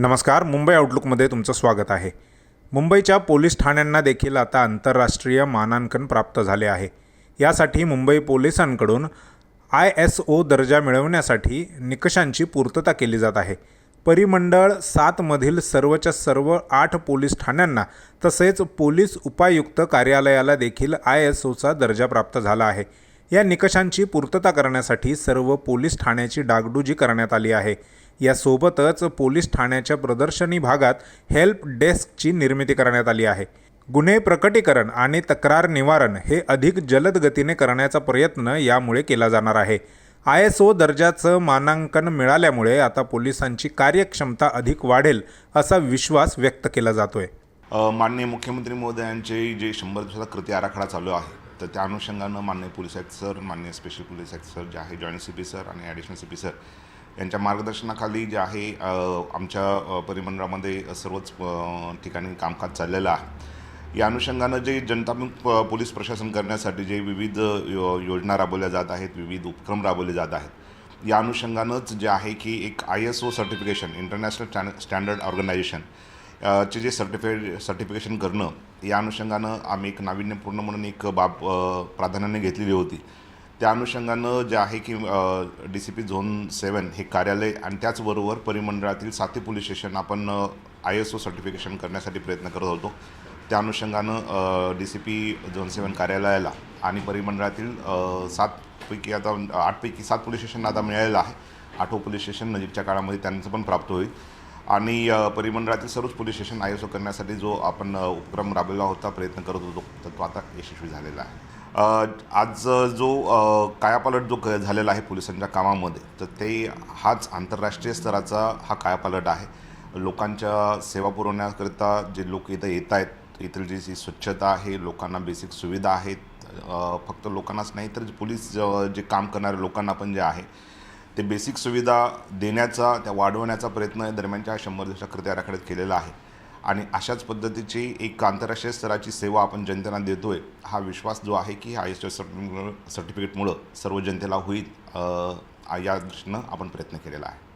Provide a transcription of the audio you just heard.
नमस्कार मुंबई आउटलुकमध्ये तुमचं स्वागत आहे. मुंबईच्या पोलीस ठाण्यांना देखील आता आंतरराष्ट्रीय मानांकन प्राप्त झाले आहे. यासाठी मुंबई पोलिसांकडून आय एस ओ दर्जा मिळवण्यासाठी निकषांची पूर्तता केली जात आहे. परिमंडळ सातमधील सर्वच्या सर्व आठ पोलीस ठाण्यांना तसेच पोलीस उपायुक्त कार्यालयाला देखील आय एस ओचा दर्जा प्राप्त झाला आहे. या निकषांची पूर्तता करण्यासाठी सर्व पोलीस ठाण्याची डागडुजी करण्यात आली आहे. यासोबतच पोलीस ठाण्याच्या प्रदर्शनी भागात हेल्प डेस्कची निर्मिती करण्यात आली आहे. गुन्हे प्रकटीकरण आणि तक्रार निवारण हे अधिक जलद गतीने करण्याचा प्रयत्न यामुळे केला जाणार आहे. आय एस ओ दर्जाचं मानांकन मिळाल्यामुळे आता पोलिसांची कार्यक्षमता अधिक वाढेल असा विश्वास व्यक्त केला जातोय. माननीय मुख्यमंत्री महोदयांचे जे शंभर दिवसाचा कृती आराखडा चालू आहे तर त्या अनुषंगानं माननीय पोलीस आयुक्त सर माननीय स्पेशल पोलीस आयुक्त सर जे आहे जॉईंट सी पी सर आणि ॲडिशनल सी पी सर यांच्या मार्गदर्शनाखाली जे आहे आमच्या परिमंडळामध्ये सर्वच ठिकाणी कामकाज चाललेलं आहे. या अनुषंगानं जे जनतामुख प- पोलीस प्रशासन करण्यासाठी जे विविध यो योजना राबवल्या जात आहेत विविध उपक्रम राबवले जात आहेत या अनुषंगानंच जे आहे की एक I S O certification international stan standard organization चे जे सर्टिफाईड सर्टिफिकेशन करणं या अनुषंगानं आम्ही एक नाविन्यपूर्ण म्हणून एक बाब प्राधान्याने घेतलेली होती. त्या अनुषंगानं जे आहे की D C P zone seven हे कार्यालय आणि त्याचबरोबर परिमंडळातील साती पोलीस स्टेशन आपण आय एस ओ सर्टिफिकेशन करण्यासाठी प्रयत्न करत होतो. त्या अनुषंगानं D C P zone seven कार्यालयाला आणि परिमंडळातील सातपैकी आता आठपैकी सात पोलीस स्टेशन आता मिळालेलं आहे. आठवं पोलीस स्टेशन नजीकच्या काळामध्ये त्यांचं पण प्राप्त होईल. आणि परिमंडळातील सर्वच police station I S O करण्यासाठी जो आपण उपक्रम राबवला होता प्रयत्न करत होतो तर तो आता यशस्वी झालेला आहे. आज जो कायापालट जो क- झालेला आहे पोलिसांच्या कामामध्ये तर ते हाच आंतरराष्ट्रीय स्तराचा हा कायापालट आहे. लोकांच्या सेवा पुरवण्याकरिता जे लोक इथं येत आहेत इथली जी स्वच्छता आहे लोकांना बेसिक सुविधा आहेत फक्त लोकांनाच नाही तर पोलीस जे काम करणाऱ्या लोकांना पण जे आहे ते बेसिक सुविधा देण्याचा त्या वाढवण्याचा प्रयत्न दरम्यानच्या शंभर दिवसा आराखड्यात केलेला आहे. आणि अशाच पद्धतीची एक आंतरराष्ट्रीय स्तराची सेवा आपण जनतेला देतोय हा विश्वास जो आहे की आय एस एस सर्टिफिकेटमुळं सर्व जनतेला होईल या दृष्टीनं आपण प्रयत्न केलेला आहे.